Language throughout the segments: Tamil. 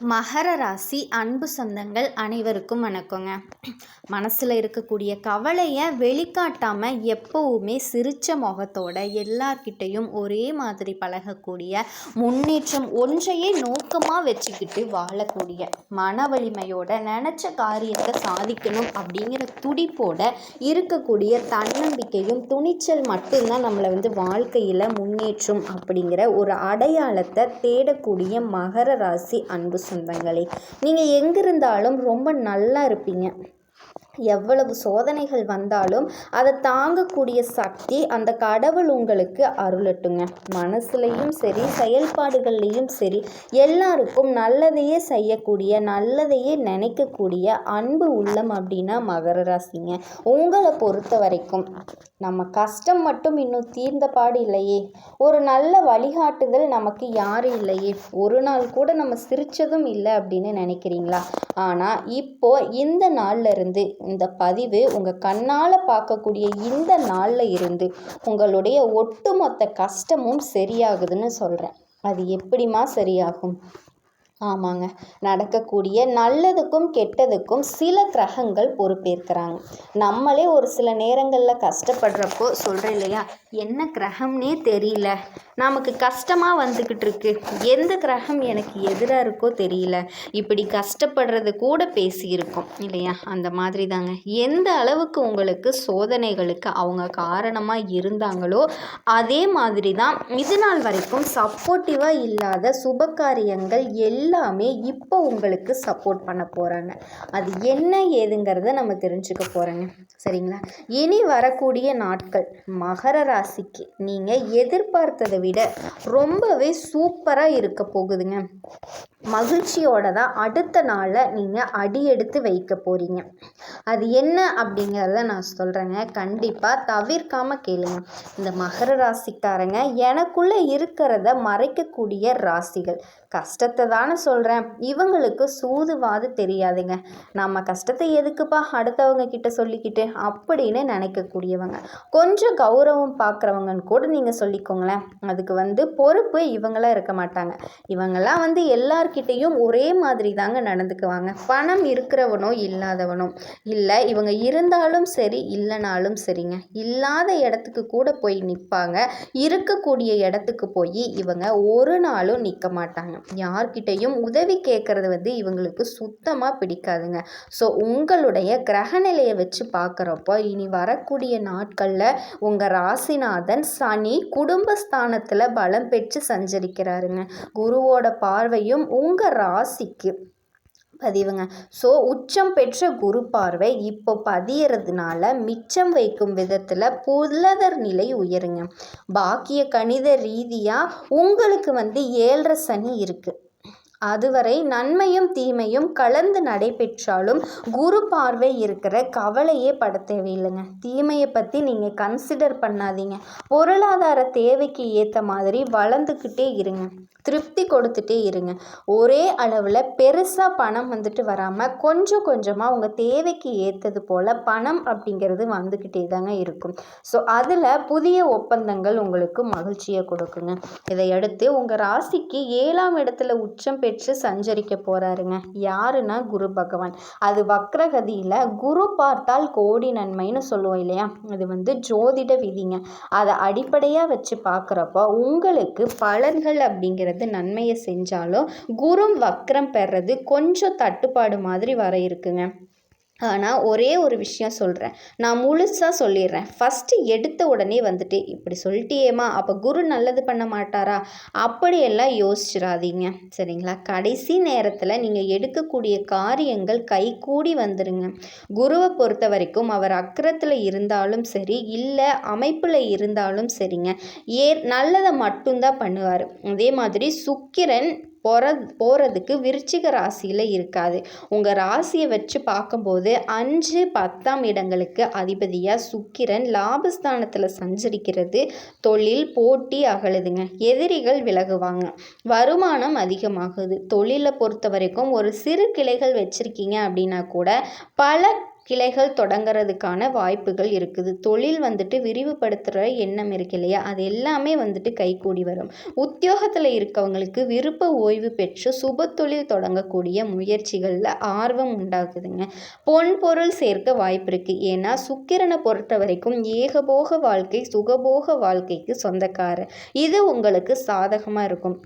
மகர ராசி அன்பு சொந்தங்கள் அனைவருக்கும் வணக்கங்க. மனசில் இருக்கக்கூடிய கவலையை வெளிக்காட்டாமல் எப்போவுமே சிரித்த முகத்தோட எல்லார்கிட்டையும் ஒரே மாதிரி பழகக்கூடிய முன்னேற்றம் ஒன்றையே நோக்கமாக வச்சுக்கிட்டு வாழக்கூடிய மன வலிமையோட நினச்ச காரியத்தை சாதிக்கணும் அப்படிங்கிற துடிப்போட இருக்கக்கூடிய தன்னம்பிக்கையும் துணிச்சல் மட்டும்தான் நம்மளை வந்து வாழ்க்கையில் முன்னேற்றம் அப்படிங்கிற ஒரு அடையாளத்தை தேடக்கூடிய மகர ராசி அன்பு சொந்தங்களே. நீங்கள் எங்கே இருந்தாலும் ரொம்ப நல்லா இருப்பீங்க. எவ்வளவு சோதனைகள் வந்தாலும் அதை தாங்கக்கூடிய சக்தி அந்த கடவுள் உங்களுக்கு அருளட்டுங்க. மனசுலையும் சரி செயல்பாடுகள்லேயும் சரி எல்லாருக்கும் நல்லதையே செய்யக்கூடிய நல்லதையே நினைக்கக்கூடிய அன்பு உள்ளம் அப்படின்னா மகர ராசிங்க. உங்களை பொறுத்த வரைக்கும் நம்ம கஷ்டம் மட்டும் இன்னும் தீர்ந்த பாடு இல்லையே. ஒரு நல்ல வழிகாட்டுதல் நமக்கு யாரும் இல்லையே. ஒரு நாள் கூட நம்ம சிரிச்சதும் இல்லை அப்படின்னு நினைக்கிறீங்களா? ஆனால் இப்போ இந்த நாள்ல இருந்து இந்த பதிவு உங்கள் கண்ணால் பார்க்கக்கூடிய இந்த நாளில் இருந்து உங்களுடைய ஒட்டுமொத்த கஷ்டமும் சரியாகுதுன்னு சொல்கிறேன் அது எப்படிமா சரியாகும்? ஆமாங்க. நடக்கக்கூடிய நல்லதுக்கும் கெட்டதுக்கும் சில கிரகங்கள் பொறுப்பேற்கிறாங்க. நம்மளே ஒரு சில நேரங்களில் கஷ்டப்படுறப்போ சொல்கிறேன் இல்லையா? என்ன கிரகம்னே தெரியல. நமக்கு கஷ்டமாக வந்துக்கிட்டு இருக்கு. எந்த கிரகம் எனக்கு எதிராக இருக்கோ தெரியல. இப்படி கஷ்டப்படுறது கூட பேசியிருக்கோம் இல்லையா? அந்த மாதிரி தாங்க எந்த அளவுக்கு உங்களுக்கு சோதனைகளுக்கு அவங்க காரணமாக இருந்தாங்களோ அதே மாதிரி தான் இது நாள் வரைக்கும் சப்போர்ட்டிவாக இல்லாத சுபகாரியங்கள் காரியங்கள் எல்லாமே இப்போ உங்களுக்கு சப்போர்ட் பண்ண போகிறாங்க அது என்ன ஏதுங்கிறத நம்ம தெரிஞ்சுக்க போகிறோங்க சரிங்களா? இனி வரக்கூடிய நாட்கள் மகர ராசிக்கு. நீங்கள் எதிர்பார்த்ததை விட ரொம்பவே சூப்பராக இருக்க போகுதுங்க. மகிழ்ச்சியோட தான் அடுத்த நாளை நீங்கள் அடி எடுத்து வைக்க போகிறீங்க அது என்ன அப்படிங்கிறத நான் சொல்கிறேங்க கண்டிப்பாக தவிர்க்காமல் கேளுங்க. இந்த மகர ராசிக்காரங்க எனக்குள்ளே இருக்கிறத மறைக்கக்கூடிய ராசிகள். கஷ்டத்தை தானே சொல்கிறேன் இவங்களுக்கு சூதுவாது தெரியாதுங்க. நம்ம கஷ்டத்தை எதுக்குப்பா அடுத்தவங்க கிட்ட சொல்லிக்கிட்டு அப்படின்னு நினைக்கக்கூடியவங்க. கொஞ்சம் கௌரவம் பார்க்குறவங்கன்னு கூட நீங்கள் சொல்லிக்கோங்களேன். அதுக்கு வந்து பொறுப்பு இவங்களாம் இருக்க மாட்டாங்க. இவங்கெல்லாம் வந்து எல்லார்கிட்டேயும் ஒரே மாதிரி தாங்க நடந்துக்குவாங்க. பணம் இருக்கிறவனோ இல்லாதவனோ. இல்லை இவங்க இருந்தாலும் சரி இல்லைனாலும் சரிங்க. இல்லாத இடத்துக்கு கூட போய் நிற்பாங்க இருக்கக்கூடிய இடத்துக்கு போய் இவங்க ஒரு நாளும் நிற்க மாட்டாங்க. யார்கிட்டையும் உதவி கேட்குறது வந்து இவங்களுக்கு சுத்தமாக பிடிக்காதுங்க. ஸோ உங்களுடைய கிரகநிலையை வச்சு பார்க்குறப்போ இனி வரக்கூடிய நாட்களில் உங்கள் ராசி ராசிநாதன் சனி குடும்பஸ்தானத்தில் பலம் பெற்று சஞ்சரிக்கிறாருங்க. குருவோட பார்வையும் உங்கள் ராசிக்கு பதிவுங்க. ஸோ உச்சம் பெற்ற குரு பார்வை இப்போ பதியறதுனால மிச்சம் வைக்கும் விதத்தில் புலதர் நிலை உயருங்க. பாக்கிய கணித ரீதியாக உங்களுக்கு வந்து ஏழரை சனி இருக்குது அதுவரை நன்மையும் தீமையும் கலந்து நடைபெற்றாலும் குரு பார்வை இருக்கிற கவலையே பட தேவையில்லைங்க. தீமையை பற்றி நீங்கள் கன்சிடர் பண்ணாதீங்க. பொருளாதார தேவைக்கு ஏற்ற மாதிரி வளர்ந்துக்கிட்டே இருங்க. திருப்தி கொடுத்துட்டே இருங்க. ஒரே அளவில் பெருசாக பணம் வந்துட்டு வராமல் கொஞ்சம் கொஞ்சமாக உங்கள் தேவைக்கு ஏற்றது போல் பணம் அப்படிங்கிறது வந்துக்கிட்டே தாங்க இருக்கும். ஸோ அதில் புதிய ஒப்பந்தங்கள் உங்களுக்கு மகிழ்ச்சியை கொடுக்குங்க. இதையடுத்து உங்கள் ராசிக்கு ஏழாம் இடத்துல உச்சம் பெற்று சஞ்சரிக்க போகிறாருங்க யாருன்னா குரு பகவான். அது வக்ரகதியில் குரு பார்த்தால் கோடி நன்மைன்னு சொல்லுவோம் இல்லையா? அது வந்து ஜோதிட விதிங்க. அதை அடிப்படையாக வச்சு பார்க்குறப்போ உங்களுக்கு பலன்கள் அப்படிங்கிறது நன்மையை செஞ்சாலும் குரு வக்ரம் பெறது கொஞ்சம் தட்டுப்பாடு மாதிரி வர இருக்குங்க. ஆனால் ஒரே ஒரு விஷயம் சொல்கிறேன் நான் முழுசாக சொல்லிடுறேன். ஃபஸ்ட்டு எடுத்த உடனே வந்துட்டு இப்படி சொல்லிட்டியேம்மா அப்போ குரு நல்லது பண்ண மாட்டாரா? அப்படியெல்லாம் யோசிச்சிடாதீங்க. சரிங்களா? கடைசி நேரத்தில் நீங்கள் எடுக்கக்கூடிய காரியங்கள் கைகூடி வந்துடுங்க குருவை பொறுத்த வரைக்கும் அவர் அக்கரத்தில் இருந்தாலும் சரி இல்லை அமைப்பில் இருந்தாலும் சரிங்க. ஏ நல்லதை மட்டும்தான் பண்ணுவார். அதே மாதிரி சுக்கிரன் போகிற போகிறதுக்கு விருச்சிக ராசியில் இருக்காது. உங்கள் ராசியை வச்சு பார்க்கும்போது அஞ்சு பத்தாம் இடங்களுக்கு அதிபதியாக சுக்கிரன் லாபஸ்தானத்தில் சஞ்சரிக்கிறது. தொழில் போட்டி அகழுதுங்க எதிரிகள் விலகுவாங்க. வருமானம் அதிகமாகுது. தொழிலை பொறுத்த வரைக்கும் ஒரு சிறு கிளைகள் வச்சுருக்கீங்க அப்படின்னா கூட பல கிளைகள் தொடங்குறதுக்கான வாய்ப்புகள் இருக்குது. தொழில் வந்துட்டு விரிவுபடுத்துகிற எண்ணம் இருக்கு இல்லையா? அது எல்லாமே வந்துட்டு கைகூடி வரும். உத்தியோகத்தில் இருக்கவங்களுக்கு விருப்ப ஓய்வு பெற்று சுப தொழில் தொடங்கக்கூடிய முயற்சிகளில் ஆர்வம் உண்டாகுதுங்க. பொன் பொருள் சேர்க்க வாய்ப்பு இருக்குது ஏன்னா சுக்கிரனை பொறுத்த வரைக்கும் ஏகபோக வாழ்க்கை சுகபோக வாழ்க்கைக்கு சொந்தக்காரர். இது உங்களுக்கு சாதகமாக இருக்கும்.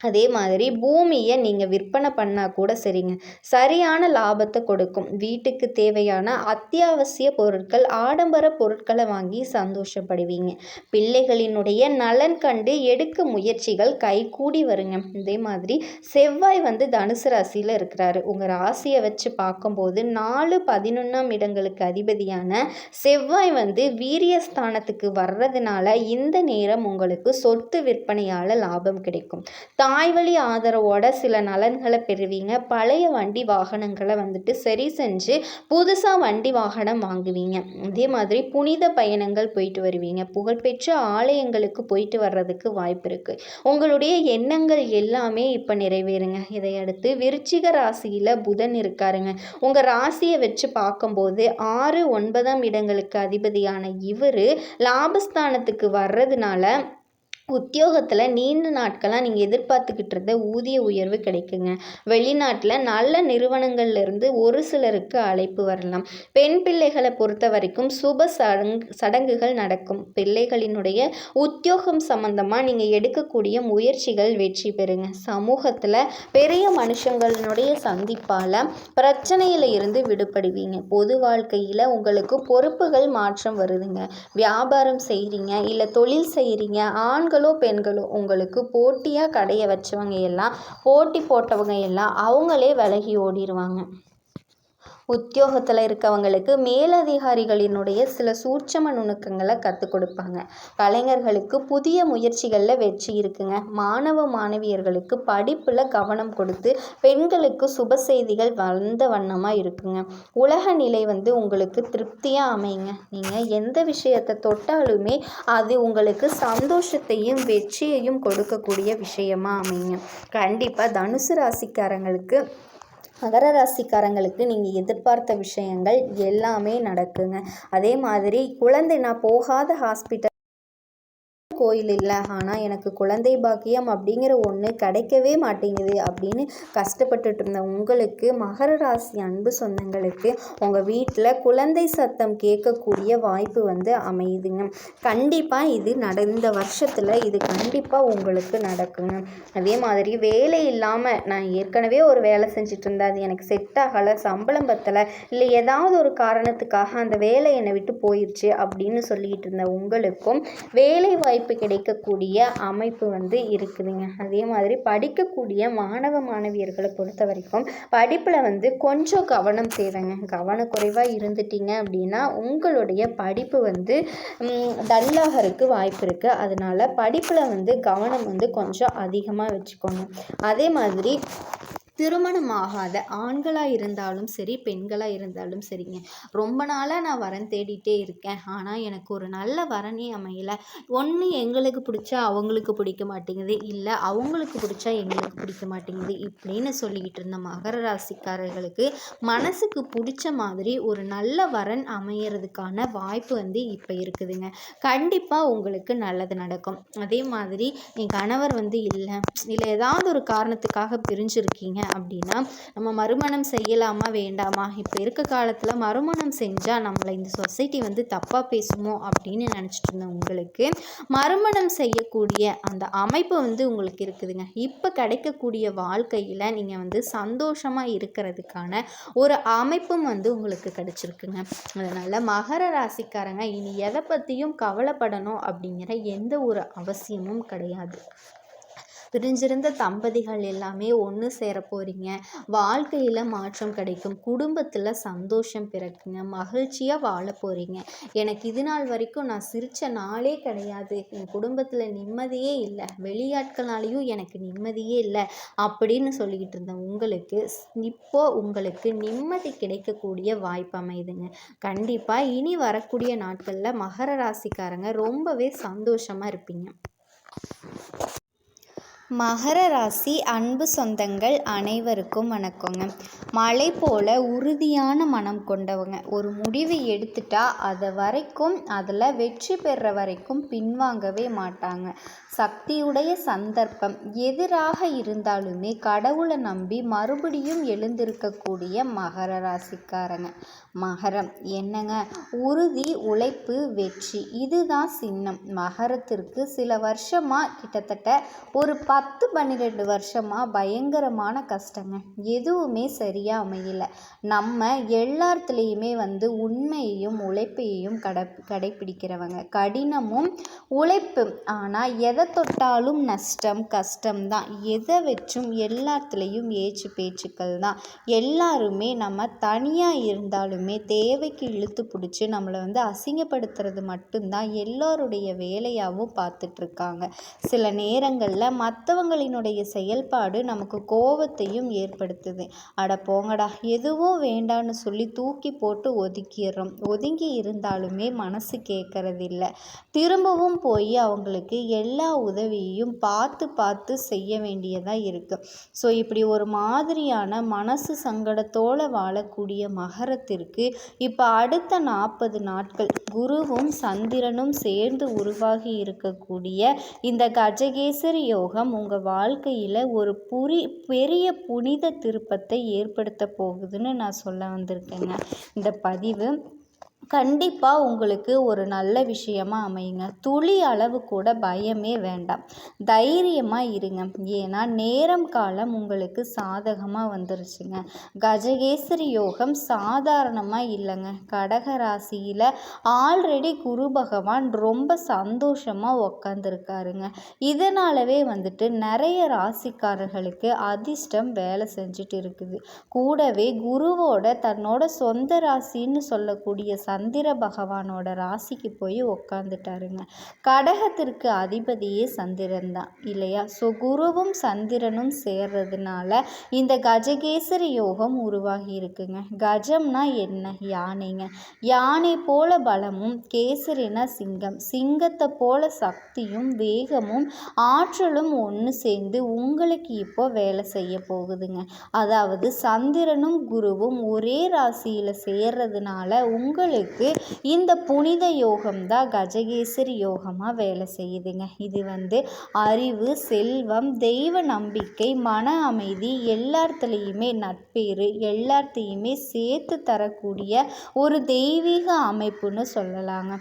அதே மாதிரி பூமியை நீங்கள் விற்பனை பண்ணால் கூட சரிங்க. சரியான லாபத்தை கொடுக்கும். வீட்டுக்கு தேவையான அத்தியாவசிய பொருட்கள் ஆடம்பர பொருட்களை வாங்கி சந்தோஷப்படுவீங்க. பிள்ளைகளினுடைய நலன் கண்டு எடுக்க முயற்சிகள் கைகூடி வருங்க. இதே மாதிரி செவ்வாய் வந்து தனுசு ராசியில் இருக்கிறாரு. உங்கள் ராசியை வச்சு பார்க்கும்போது நாலு பதினொன்றாம் இடங்களுக்கு அதிபதியான செவ்வாய் வந்து வீரியஸ்தானத்துக்கு வர்றதுனால இந்த நேரம் உங்களுக்கு சொத்து விற்பனையால் லாபம் கிடைக்கும். தாய் வழி ஆதரவோட சில நலன்களை பெறுவீங்க. பழைய வண்டி வாகனங்களை வந்துட்டு சரி செஞ்சு புதுசாக வண்டி வாகனம் வாங்குவீங்க. அதே மாதிரி புனித பயணங்கள் போயிட்டு வருவீங்க. புகழ்பெற்ற ஆலயங்களுக்கு போயிட்டு வர்றதுக்கு வாய்ப்பு இருக்குது உங்களுடைய எண்ணங்கள் எல்லாமே இப்போ நிறைவேறுங்க. இதையடுத்து விருச்சிக ராசியில் புதன் இருக்காருங்க. உங்கள் ராசியை வச்சு பார்க்கும்போது ஆறு ஒன்பதாம் இடங்களுக்கு அதிபதியான இவர் லாபஸ்தானத்துக்கு வர்றதுனால உத்தியோகத்தில் நீண்ட நாட்களாக நீங்கள் எதிர்பார்த்துக்கிட்டு இருந்த ஊதிய உயர்வு கிடைக்குங்க. வெளிநாட்டில் நல்ல நிறுவனங்கள்லேருந்து ஒரு சிலருக்கு அழைப்பு வரலாம். பெண் பிள்ளைகளை பொறுத்த வரைக்கும் சுப சடங் சடங்குகள் நடக்கும். பிள்ளைகளினுடைய உத்தியோகம் சம்மந்தமாக நீங்கள் எடுக்கக்கூடிய முயற்சிகள் வெற்றி பெறுங்க. சமூகத்தில் பெரிய மனுஷங்களினுடைய சந்திப்பால் பிரச்சனையில் இருந்து விடுபடுவீங்க. பொது வாழ்க்கையில் உங்களுக்கு பொறுப்புகள் மாற்றம் வருதுங்க. வியாபாரம் செய்கிறீங்க இல்லை தொழில் செய்கிறீங்க ஆண்கள் ஆண்களோ பெண்களோ உங்களுக்கு போட்டியாக கடையை வச்சவங்க எல்லாம் போட்டி போட்டவங்க எல்லாம் அவங்களே விலகி ஓடிடுவாங்க உத்தியோகத்தில் இருக்கவங்களுக்கு மேலதிகாரிகளினுடைய சில சூட்சம நுணுக்கங்களை கற்றுக் கொடுப்பாங்க. கலைஞர்களுக்கு புதிய முயற்சிகளில் வெற்றி இருக்குங்க. மாணவ மாணவியர்களுக்கு படிப்பில் கவனம் கொடுத்து பெண்களுக்கு சுப செய்திகள் வந்த வண்ணமாக இருக்குங்க. உலக நிலை வந்து உங்களுக்கு திருப்தியாக அமையுங்க. நீங்கள் எந்த விஷயத்தை தொட்டாலுமே அது உங்களுக்கு சந்தோஷத்தையும் வெற்றியையும் கொடுக்கக்கூடிய விஷயமாக அமையுங்க. கண்டிப்பாக தனுசு ராசிக்காரங்களுக்கு மகர ராசிக்காரங்களுக்கு நீங்கள் எதிர்பார்த்த விஷயங்கள் எல்லாமே நடக்குங்க. அதே மாதிரி குழந்தை நான் போகாத ஹாஸ்பிட்டல் கோயில் இல்லை. ஆனால் எனக்கு குழந்தை பாக்கியம் அப்படிங்கிற ஒன்று கிடைக்கவே மாட்டேங்குது அப்படின்னு கஷ்டப்பட்டுட்டு இருந்த உங்களுக்கு மகர ராசி அன்பு சொந்தங்களுக்கு உங்கள் வீட்டில் குழந்தை சத்தம் கேட்கக்கூடிய வாய்ப்பு வந்து அமையுதுங்க. கண்டிப்பாக இது நடந்த வருஷத்தில் இது கண்டிப்பாக உங்களுக்கு நடக்குங்க. அதே மாதிரி வேலை இல்லாமல் நான் ஏற்கனவே ஒரு வேலை செஞ்சுட்டு இருந்தேன். அது எனக்கு செட் ஆகலை. சம்பளம் பத்தலை. இல்லை ஏதாவது ஒரு காரணத்துக்காக அந்த வேலை என்னை விட்டு போயிடுச்சு அப்படின்னு சொல்லிட்டு இருந்த உங்களுக்கும் வேலை வாய்ப்பு கிடைக்கக்கூடிய அமைப்பு வந்து இருக்குதுங்க. அதே மாதிரி படிக்கக்கூடிய மாணவ மாணவியர்களை பொறுத்த வரைக்கும் படிப்பில் வந்து கொஞ்சம் கவனம் தேவைங்க. கவனக்குறைவாக இருந்துட்டீங்க அப்படின்னா உங்களுடைய படிப்பு வந்து டல்லாகிறதுக்கு வாய்ப்பு இருக்குது அதனால் படிப்பில் வந்து கவனம் வந்து கொஞ்சம் அதிகமாக வச்சுக்கோங்க. அதே மாதிரி திருமணம் ஆகாத ஆண்களாக இருந்தாலும் சரி பெண்களாக இருந்தாலும் சரிங்க. ரொம்ப நாளாக நான் வரன் தேடிட்டே இருக்கேன். ஆனால் எனக்கு ஒரு நல்ல வரனே அமையலை. ஒன்று எங்களுக்கு பிடிச்சா அவங்களுக்கு பிடிக்க மாட்டேங்குது. இல்லை அவங்களுக்கு பிடிச்சா எங்களுக்கு பிடிக்க மாட்டேங்குது இப்படின்னு சொல்லிக்கிட்டு இருந்த மகர ராசிக்காரர்களுக்கு மனசுக்கு பிடிச்ச மாதிரி ஒரு நல்ல வரன் அமையறதுக்கான வாய்ப்பு வந்து இப்போ இருக்குதுங்க. கண்டிப்பாக உங்களுக்கு நல்லது நடக்கும். அதே மாதிரி என் கணவர் வந்து இல்லை இல்லை ஏதாவது ஒரு காரணத்துக்காக பிரிஞ்சிருக்கீங்க. அப்படின்னா நம்ம மறுமணம் செய்யலாமா வேண்டாமா? இப்போ இருக்க காலத்தில் மறுமணம் செஞ்சால் நம்மளை இந்த சொசைட்டி வந்து தப்பாக பேசுமோ அப்படின்னு நினச்சிட்டு இருந்தேன் உங்களுக்கு மறுமணம் செய்யக்கூடிய அந்த அமைப்பு வந்து உங்களுக்கு இருக்குதுங்க. இப்போ கிடைக்கக்கூடிய வாழ்க்கையில் நீங்கள் வந்து சந்தோஷமாக இருக்கிறதுக்கான ஒரு அமைப்பும் வந்து உங்களுக்கு கிடைச்சிருக்குங்க. அதனால் மகர ராசிக்காரங்க இனி எதை பற்றியும் கவலைப்படணும் அப்படிங்கிற எந்த ஒரு அவசியமும் கிடையாது. பிரிஞ்சிருந்த தம்பதிகள் எல்லாமே ஒன்று சேர போகிறீங்க வாழ்க்கையில் மாற்றம் கிடைக்கும். குடும்பத்தில் சந்தோஷம் பிறக்குங்க. மகிழ்ச்சியாக வாழ போகிறீங்க எனக்கு இது நாள் வரைக்கும் நான் சிரித்த நாளே கிடையாது. என் குடும்பத்தில் நிம்மதியே இல்லை. வெளியாட்களாலேயும் எனக்கு நிம்மதியே இல்லை. அப்படின்னு சொல்லிக்கிட்டு இருந்தேன். உங்களுக்கு இப்போ உங்களுக்கு நிம்மதி கிடைக்கக்கூடிய வாய்ப்பு அமையுதுங்க கண்டிப்பாக இனி வரக்கூடிய நாட்களில் மகர ராசிக்காரங்க ரொம்பவே சந்தோஷமாக இருப்பீங்க. மகர ராசி அன்பு சொந்தங்கள் அனைவருக்கும் வணக்கங்க. மலை போல் உறுதியான மனம் கொண்டவங்க. ஒரு முடிவு எடுத்துட்டா அதை வரைக்கும் அதில் வெற்றி பெற வரைக்கும் பின்வாங்கவே மாட்டாங்க. சக்தியுடைய சந்தர்ப்பம். எதிராக இருந்தாலுமே கடவுளை நம்பி மறுபடியும் எழுந்திருக்கக்கூடிய மகர ராசிக்காரங்க. மகரம். என்னங்க? உறுதி உழைப்பு வெற்றி. இதுதான் சின்னம். மகரத்திற்கு சில வருஷமாக கிட்டத்தட்ட ஒரு பத்து பன்னிரெண்டு வருஷமாக பயங்கரமான கஷ்டங்க. எதுவுமே சரியாக அமையல. நம்ம எல்லாத்துலேயுமே வந்து உண்மையையும் உழைப்பையும் கடை கடைப்பிடிக்கிறவங்க. கடினமும் உழைப்பும். ஆனால் எதை தொட்டாலும் நஷ்டம் கஷ்டம் தான். எதை வச்சும் எல்லாத்துலேயும் ஏச்சு பேச்சுக்கள் தான். எல்லாருமே நம்ம தனியாக இருந்தாலும் தேவைக்கு இழுத்து பிடிச்சி நம்மளை வந்து அசிங்கப்படுத்துறது மட்டும்தான் எல்லோருடைய வேலையாகவும் பார்த்துட்ருக்காங்க. சில நேரங்களில் மற்றவங்களினுடைய செயல்பாடு நமக்கு கோபத்தையும் ஏற்படுத்துது. அட போங்கடா எதுவும் வேண்டான்னு சொல்லி தூக்கி போட்டு ஒதுக்கிடுறோம். ஒதுங்கி இருந்தாலுமே மனசு கேட்கறதில்ல திரும்பவும் போய் அவங்களுக்கு எல்லா உதவியையும் பார்த்து பார்த்து செய்ய வேண்டியதாக இருக்குது ஸோ இப்படி ஒரு மாதிரியான மனசு சங்கடத்தோடு வாழக்கூடிய மகரத்திற்கு இப்போ அடுத்த நாற்பது நாட்கள் குருவும் சந்திரனும் சேர்ந்து உருவாகி இருக்கக்கூடிய இந்த கஜகேசரி யோகம் உங்கள் வாழ்க்கையில் ஒரு புரி பெரிய புனித திருப்பத்தை ஏற்படுத்த போகுதுன்னு நான் சொல்ல வந்திருக்கேங்க. இந்த பதிவு கண்டிப்பாக உங்களுக்கு ஒரு நல்ல விஷயமா அமையுங்க. துளி அளவு கூட பயமே வேண்டாம். தைரியமாக இருங்க. ஏன்னா நேரம் காலம் உங்களுக்கு சாதகமாக வந்துருச்சுங்க. கஜகேசரி யோகம் சாதாரணமாக இல்லைங்க. கடக ராசியில் ஆல்ரெடி குரு பகவான் ரொம்ப சந்தோஷமாக உக்காந்துருக்காருங்க. இதனாலவே வந்துட்டு நிறைய ராசிக்காரர்களுக்கு அதிர்ஷ்டம் வேலை செஞ்சுட்டு இருக்குது. கூடவே குருவோட தன்னோட சொந்த ராசின்னு சொல்லக்கூடிய சந்திர பகவானோட ராசிக்கு போய் உக்காந்துட்டாருங்க. கடகத்திற்கு அதிபதியே சந்திரன் தான் இல்லையா? ஸோ குருவும் சந்திரனும் சேர்றதுனால இந்த கஜகேசரி யோகம் உருவாகி இருக்குங்க. கஜம்னா என்ன? யானைங்க. யானை போல பலமும் கேசரினா சிங்கம். சிங்கத்தை போல சக்தியும் வேகமும் ஆற்றலும் ஒன்று சேர்ந்து உங்களுக்கு இப்போ வேலை செய்ய போகுதுங்க. அதாவது சந்திரனும் குருவும் ஒரே ராசியில் சேர்றதுனால உங்களுக்கு உங்களுக்கு இந்த புனித யோகம் தான் கஜகேசரி யோகமாக வேலை செய்யுதுங்க. இது வந்து அறிவு செல்வம் தெய்வ நம்பிக்கை மன அமைதி எல்லாத்துலேயுமே நட்பேறு எல்லாத்தையுமே சேர்த்து தரக்கூடிய ஒரு தெய்வீக அமைப்புன்னு சொல்லலாங்க.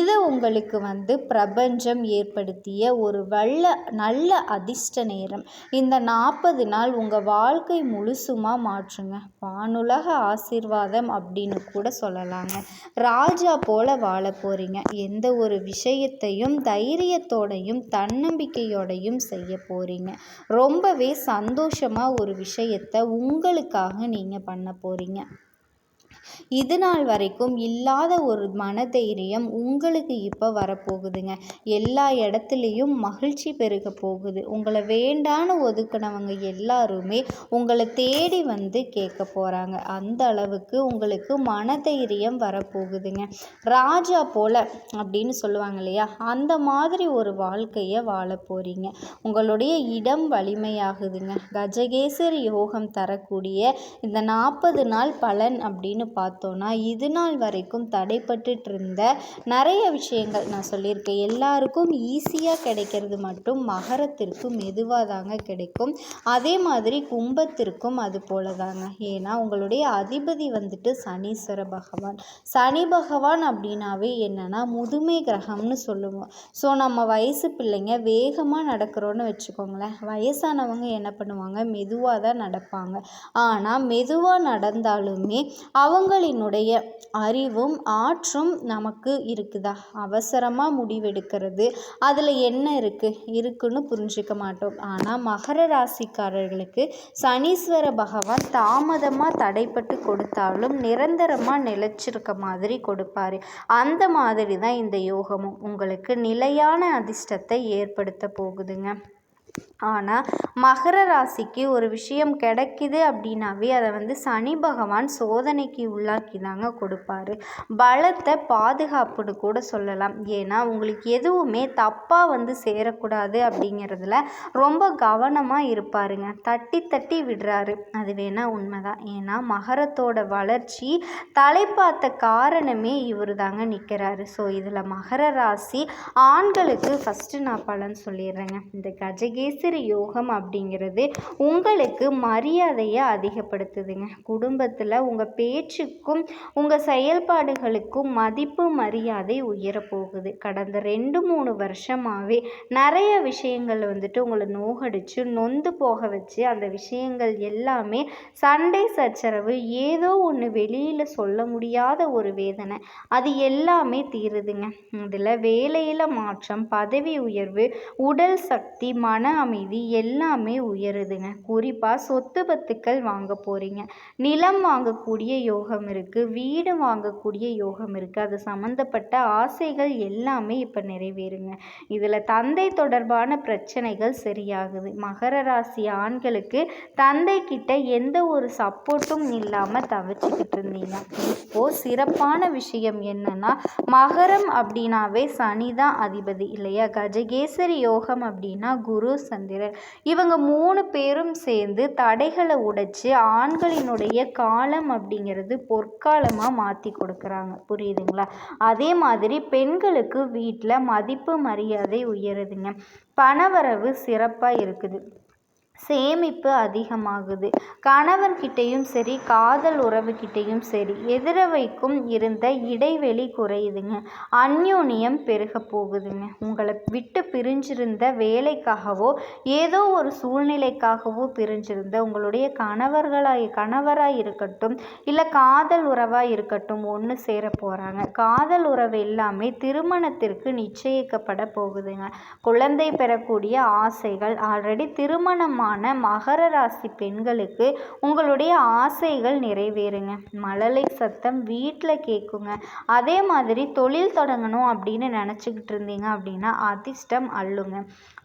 இது உங்களுக்கு வந்து பிரபஞ்சம் ஏற்படுத்திய ஒரு வல்ல நல்ல அதிர்ஷ்ட நேரம். இந்த நாற்பது நாள் உங்கள் வாழ்க்கை முழுசுமாக மாற்றுங்க. வானுலக ஆசீர்வாதம் அப்படின்னு கூட சொல்லலாங்க. ராஜா போல் வாழ போகிறீங்க எந்த ஒரு விஷயத்தையும் தைரியத்தோடையும் தன்னம்பிக்கையோடையும் செய்ய போகிறீங்க ரொம்பவே சந்தோஷமாக ஒரு விஷயத்தை உங்களுக்காக நீங்கள் பண்ண போகிறீங்க இது நாள் வரைக்கும் இல்லாத ஒரு மனதைரியம் உங்களுக்கு இப்போ வரப்போகுதுங்க. எல்லா இடத்துலையும் மகிழ்ச்சி பெருக போகுது. உங்களை வேண்டான்னு ஒதுக்கினவங்க எல்லாருமே உங்களை தேடி வந்து கேட்க போகிறாங்க அந்த அளவுக்கு உங்களுக்கு மனதைரியம் வரப்போகுதுங்க. ராஜா போல அப்படின்னு சொல்லுவாங்க இல்லையா? அந்த மாதிரி ஒரு வாழ்க்கையை வாழ போகிறீங்க உங்களுடைய இடம் வலிமையாகுதுங்க. கஜகேசரி யோகம் தரக்கூடிய இந்த நாற்பது நாள் பலன் அப்படின்னு பார்த்தோன்னா இது நாள் வரைக்கும் தடைப்பட்டுட்டு இருந்த நிறைய விஷயங்கள் நான் சொல்லியிருக்கேன். எல்லாருக்கும் ஈஸியாக கிடைக்கிறது மட்டும் மகரத்திற்கு மெதுவாக தாங்க கிடைக்கும். அதே மாதிரி கும்பத்திற்கும் அது போல தாங்க. ஏன்னா உங்களுடைய அதிபதி வந்துட்டு சனீஸ்வர பகவான். சனி பகவான் அப்படின்னாவே என்னென்னா முதுமை கிரகம்னு சொல்லுவோம். ஸோ நம்ம வயசு பிள்ளைங்க வேகமாக நடக்கிறோன்னு வச்சுக்கோங்களேன். வயசானவங்க என்ன பண்ணுவாங்க? மெதுவாக தான் நடப்பாங்க. ஆனால் மெதுவாக நடந்தாலுமே அவங்க அவங்களினுடைய அறிவும் ஆற்றும் நமக்கு இருக்குதா? அவசரமாக முடிவெடுக்கிறது. அதில் என்ன இருக்குது இருக்குன்னு புரிஞ்சிக்க மாட்டோம். ஆனால் மகர ராசிக்காரர்களுக்கு சனீஸ்வர பகவான் தாமதமாக தடைப்பட்டு கொடுத்தாலும் நிரந்தரமாக நிலைச்சிருக்க மாதிரி கொடுப்பாரு. அந்த மாதிரி தான் இந்த யோகமும். உங்களுக்கு நிலையான அதிர்ஷ்டத்தை ஏற்படுத்த போகுதுங்க. ஆனால் மகர ராசிக்கு ஒரு விஷயம் கிடைக்குது அப்படின்னாவே அதை வந்து சனி பகவான் சோதனைக்கு உள்ளாக்கி தாங்க கொடுப்பாரு. பலத்தை பாதுகாப்புன்னு கூட சொல்லலாம். ஏன்னா உங்களுக்கு எதுவுமே தப்பாக வந்து சேரக்கூடாது அப்படிங்கிறதுல ரொம்ப கவனமாக இருப்பாருங்க. தட்டி தட்டி விடுறாரு. அது வேணால் உண்மைதான். ஏன்னா மகரத்தோட வளர்ச்சி தலைப்பாத்த காரணமே இவர் தாங்க நிற்கிறாரு ஸோ இதில் மகர ராசி ஆண்களுக்கு ஃபஸ்ட்டு நான் பலன் சொல்லிடுறேங்க. இந்த கஜகேசரி யோகம் அப்படிங்கிறது உங்களுக்கு மரியாதையை அதிகப்படுத்துதுங்க. குடும்பத்தில் உங்கள் பேச்சுக்கும் உங்கள் செயல்பாடுகளுக்கும் மதிப்பு மரியாதை உயரப்போகுது. கடந்த ரெண்டு மூணு வருஷமாகவே நிறைய விஷயங்கள் வந்துட்டு உங்களை நோகடிச்சு நொந்து போக வச்சு அந்த விஷயங்கள் எல்லாமே சண்டை சச்சரவு ஏதோ ஒன்று வெளியில் சொல்ல முடியாத ஒரு வேதனை அது எல்லாமே தீருதுங்க. இதில் வேலையில் மாற்றம் பதவி உயர்வு உடல் சக்தி மன அமைதி எல்லாமே உயருதுங்க. குறிப்பாக சொத்து பத்துக்கள் வாங்க போகிறீங்க நிலம் வாங்கக்கூடிய யோகம் இருக்குது வீடு வாங்கக்கூடிய யோகம் இருக்குது அது சம்மந்தப்பட்ட ஆசைகள் எல்லாமே இப்போ நிறைவேறுங்க. இதில் தந்தை தொடர்பான பிரச்சனைகள் சரியாகுது. மகர ராசி ஆண்களுக்கு தந்தை கிட்ட எந்த ஒரு சப்போர்ட்டும் இல்லாமல் தவிச்சுக்கிட்டு இருந்தீங்க. இப்போது சிறப்பான விஷயம் என்னன்னா மகரம் அப்படின்னாவே சனி தான் அதிபதி இல்லையா? கஜகேசரி யோகம் அப்படின்னா குரு சந்திரன் இவங்க மூணு பேரும் சேர்ந்து தடைகளை உடைச்சு ஆண்களினுடைய காலம் அப்படிங்கிறது பொற்காலமாக மாற்றி கொடுக்குறாங்க. புரியுதுங்களா? அதே மாதிரி பெண்களுக்கு வீட்டில் மதிப்பு மரியாதை உயருதுங்க. பணவரவு சிறப்பாக இருக்குது. சேமிப்பு அதிகமாகுது. கணவன்கிட்டையும் சரி காதல் உறவுக்கிட்டேயும் சரி எதிரவைக்கும் இருந்த இடைவெளி குறையுதுங்க. அந்யோன்யம் பெருக போகுதுங்க. உங்களை விட்டு பிரிஞ்சிருந்த வேலைக்காகவோ ஏதோ ஒரு சூழ்நிலைக்காகவோ பிரிஞ்சிருந்த உங்களுடைய கணவர்களாய் கணவராக இருக்கட்டும் இல்லை காதல் உறவாக இருக்கட்டும் ஒன்று சேர போகிறாங்க காதல் உறவு எல்லாமே திருமணத்திற்கு நிச்சயிக்கப்பட போகுதுங்க. குழந்தை பெறக்கூடிய ஆசைகள் ஆல்ரெடி திருமணமான திருமணமான மகர ராசி பெண்களுக்கு உங்களுடைய ஆசைகள் நிறைவேறுங்க. மழலை சத்தம் வீட்டில் கேட்குங்க அதே மாதிரி தொழில் தொடங்கணும் அப்படின்னு நினச்சிக்கிட்டு இருந்தீங்க அப்படின்னா அதிர்ஷ்டம் அள்ளுங்க.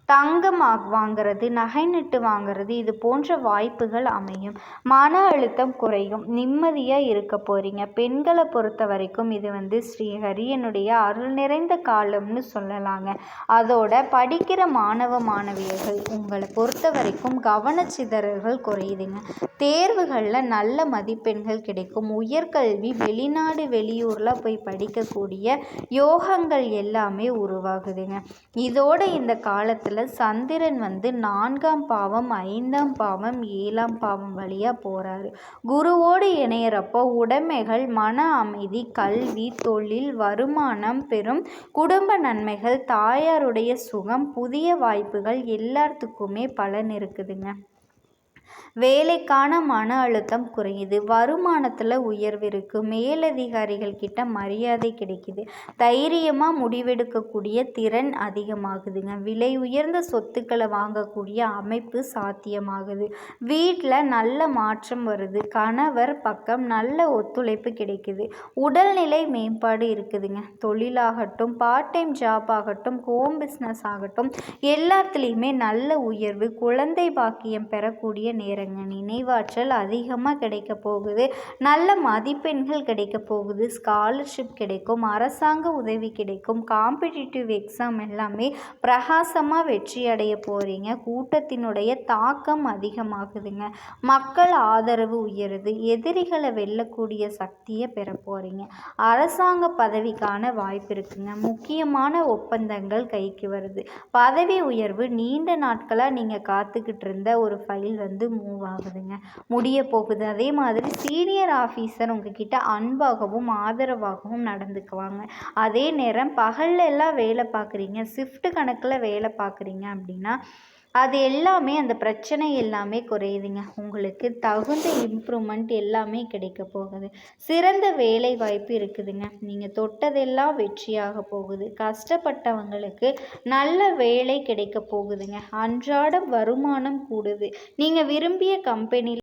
தங்கம் வாங்கிறது நகை நட்டு வாங்கிறது இது போன்ற வாய்ப்புகள் அமையும். மன அழுத்தம் குறையும். நிம்மதியாக இருக்க போகிறீங்க பெண்களை பொறுத்த வரைக்கும் இது வந்து ஸ்ரீஹரியனுடைய அருள் நிறைந்த காலம்னு சொல்லலாங்க. அதோட படிக்கிற மாணவ மாணவியர்கள் உங்களை பொறுத்த வரைக்கும் கவனச்சிதறல்கள் குறையுதுங்க. தேர்வுகளில் நல்ல மதிப்பெண்கள் கிடைக்கும். உயர்கல்வி வெளிநாடு வெளியூரில் போய் படிக்கக்கூடிய யோகங்கள் எல்லாமே உருவாகுதுங்க. இதோட இந்த காலத்தில் அதில் சந்திரன் வந்து நான்காம் பாவம் ஐந்தாம் பாவம் ஏழாம் பாவம் வழியாக போகிறாரு குருவோடு இணையிறப்போ உடைமைகள் மன அமைதி கல்வி தொழில் வருமானம் பெறும் குடும்ப நன்மைகள் தாயாருடைய சுகம் புதிய வாய்ப்புகள் எல்லாத்துக்குமே பலன் இருக்குதுங்க. வேலைக்கான மன அழுத்தம் குறையுது. வருமானத்தில் உயர்வு இருக்குது மேலதிகாரிகள் கிட்ட மரியாதை கிடைக்குது. தைரியமாக முடிவெடுக்கக்கூடிய திறன் அதிகமாகுதுங்க. விலை உயர்ந்த சொத்துக்களை வாங்கக்கூடிய அமைப்பு சாத்தியமாகுது. வீட்டில் நல்ல மாற்றம் வருது. கணவர் பக்கம் நல்ல ஒத்துழைப்பு கிடைக்குது. உடல்நிலை மேம்பாடு இருக்குதுங்க. தொழிலாகட்டும் பார்ட் டைம் ஜாப் ஆகட்டும் ஹோம் பிஸ்னஸ் ஆகட்டும் எல்லாத்துலேயுமே நல்ல உயர்வு குழந்தை பாக்கியம் பெறக்கூடிய நேரம் பாருங்க நினைவாற்றல் அதிகமாக கிடைக்க போகுது. நல்ல மதிப்பெண்கள் கிடைக்க போகுது. ஸ்காலர்ஷிப் கிடைக்கும் அரசாங்க உதவி கிடைக்கும். காம்படிட்டிவ் எக்ஸாம் எல்லாமே பிரகாசமாக வெற்றி அடைய போகிறீங்க கூட்டத்தினுடைய தாக்கம் அதிகமாகுதுங்க. மக்கள் ஆதரவு உயருது. எதிரிகளை வெல்லக்கூடிய சக்தியை பெற போகிறீங்க அரசாங்க பதவிக்கான வாய்ப்பு இருக்குங்க. முக்கியமான ஒப்பந்தங்கள் கைக்கு வருது. பதவி உயர்வு நீண்ட நாட்களாக நீங்கள் காத்துக்கிட்டு இருந்த ஒரு ஃபைல் வந்து மூ மூவ் ஆகுதுங்க முடிய போகுது. அதே மாதிரி சீனியர் ஆஃபீஸர் உங்ககிட்ட அன்பாகவும் ஆதரவாகவும் நடந்துக்குவாங்க. அதே நேரம் பகல்ல எல்லாம் வேலை பார்க்குறீங்க. ஷிஃப்ட் கணக்கில் வேலை பார்க்குறீங்க அப்படின்னா அது எல்லாமே அந்த பிரச்சனை எல்லாமே குறையுதுங்க. உங்களுக்கு தகுந்த இம்ப்ரூவ்மெண்ட் எல்லாமே கிடைக்க போகுது. சிறந்த வேலை வாய்ப்பு இருக்குதுங்க. நீங்கள் தொட்டதெல்லாம் வெற்றியாக போகுது. கஷ்டப்பட்டவங்களுக்கு நல்ல வேலை கிடைக்க போகுதுங்க. அன்றாட வருமானம் கூடுது. நீங்கள் விரும்பிய கம்பெனியில்